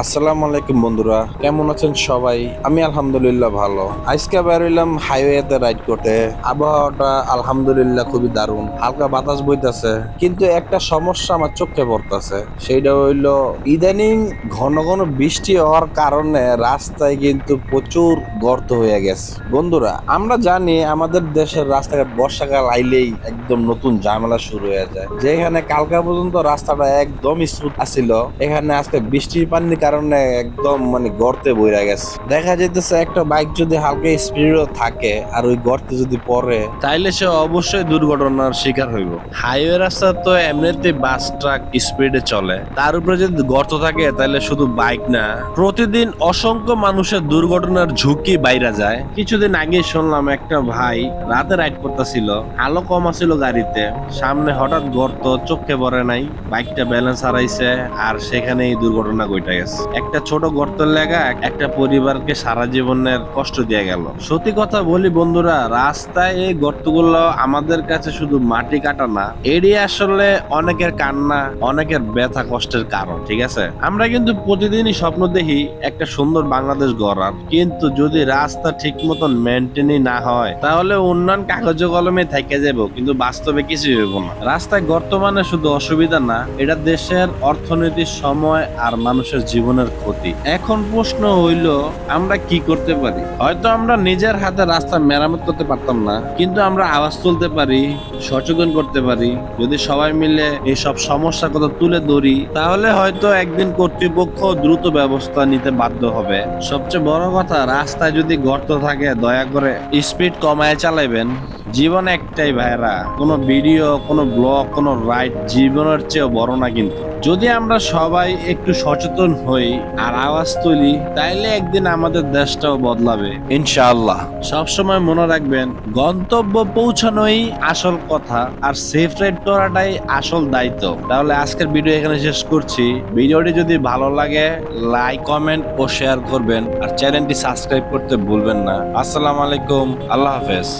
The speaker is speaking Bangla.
আসসালামু আলাইকুম বন্ধুরা, কেমন আছেন সবাই? আমি আলহামদুলিল্লাহ ভালো। আজকে বেরোইলাম হাইওয়েতে রাইড করতে। আবহাওয়াটা আলহামদুলিল্লাহ খুবই দারুণ। হালকা বাতাস বইতেছে, কিন্তু একটা সমস্যা আমার চোখে পড়তেছে। সেইটা হইল, ইদানিং ঘন ঘন বৃষ্টি হওয়ার কারণে রাস্তায় কিন্তু প্রচুর গর্ত হয়ে গেছে। বন্ধুরা, আমরা জানি আমাদের দেশের রাস্তাঘাট বর্ষাকাল আইলেই একদম নতুন ঝামেলা শুরু হয়ে যায়। যেখানে কালকা পর্যন্ত রাস্তাটা একদম স্মুথ আছিল, এখানে আজকে বৃষ্টির পানির কারণে একদম মানে গর্তে বইরা গেছে। দেখা যাইতেছে একটা বাইক যদি হালকা স্পিডও থাকে আর ওই গর্তে যদি পড়ে, তাইলে সে অবশ্যই দুর্ঘটনার শিকার হইব। হাইওয়ে রাস্তা তো এমনিতে বাস ট্রাক স্পিডে চলে। তার উপরে যদি গর্ত থাকে তাহলে শুধু বাইক না। প্রতিদিন অসংখ্য মানুষের দুর্ঘটনার ঝুঁকি বাইরা যায়। কিছুদিন আগে শুনলাম একটা ভাই রাতে রাইড করতেছিল, আলো কম আছিল গাড়িতে। সামনে হঠাৎ গর্ত, চোখে পড়ে নাই বাইকটা ব্যালেন্স হারাইছে, আর সেখানেই দুর্ঘটনা ঘটে গেছে। একটা ছোট গর্তের লেগা একটা পরিবারকে সারা জীবনের কষ্ট দিয়ে গেল। সত্যি কথা বলি বন্ধুরা, রাস্তায় এই গর্তগুলো আমাদের কাছে শুধু মাটি কাটা না, এড়িয়ে আসলে অনেকের কান্না, অনেকের ব্যথা কষ্টের কারণ, ঠিক আছে? আমরা কিন্তু প্রতিদিনই স্বপ্ন দেখি একটা সুন্দর বাংলাদেশ গড়ার। কিন্তু যদি রাস্তা ঠিক মতন মেনটেনই না হয়, তাহলে উন্নয়ন কাগজে কলমে থেকে যাব, কিন্তু বাস্তবে কিছু হইব না। রাস্তায় গর্ত মানে শুধু অসুবিধা না, এটা দেশের অর্থনীতির সময় আর মানুষের জীবনের ক্ষতি। এখন প্রশ্ন হইল, আমরা কি করতে পারি? হয়তো আমরা নিজের হাতে রাস্তা মেরামত করতে পারতাম না, কিন্তু আমরা আওয়াজ তুলতে পারি, সচেতন করতে পারি। যদি সবাই মিলে এইসব সমস্যার কথা তুলে ধরি, তাহলে হয়তো একদিন কর্তৃপক্ষ দ্রুত ব্যবস্থা নিতে বাধ্য হবে। সবচেয়ে বড় কথা, রাস্তায় যদি গর্ত থাকে, দয়া করে স্পিড কমায় চালাবেন জীবন একটাই ভাইরা, কোনো ভিডিও, কোনো ব্লগ, কোনো রাইড জীবনের চেয়েও বড় না কিন্তু। যদি আমরা সবাই একটু সচেতন হই আর আওয়াজ তুলি, তাইলে একদিন আমাদের দেশটাও বদলাবে। ইনশাআল্লাহ। সবসময় মনে রাখবেন, গন্তব্য পৌঁছানোই আসল কথা আর সেফ রাইড করাটাই আসল দায়িত্ব। তাহলে আজকের ভিডিও এখানে শেষ করছি। ভিডিওটি যদি ভালো লাগে লাইক কমেন্ট ও শেয়ার করবেন আর চ্যানেলটি সাবস্ক্রাইব করতে ভুলবেন না। আসসালামু আলাইকুম, আল্লাহ হাফেজ।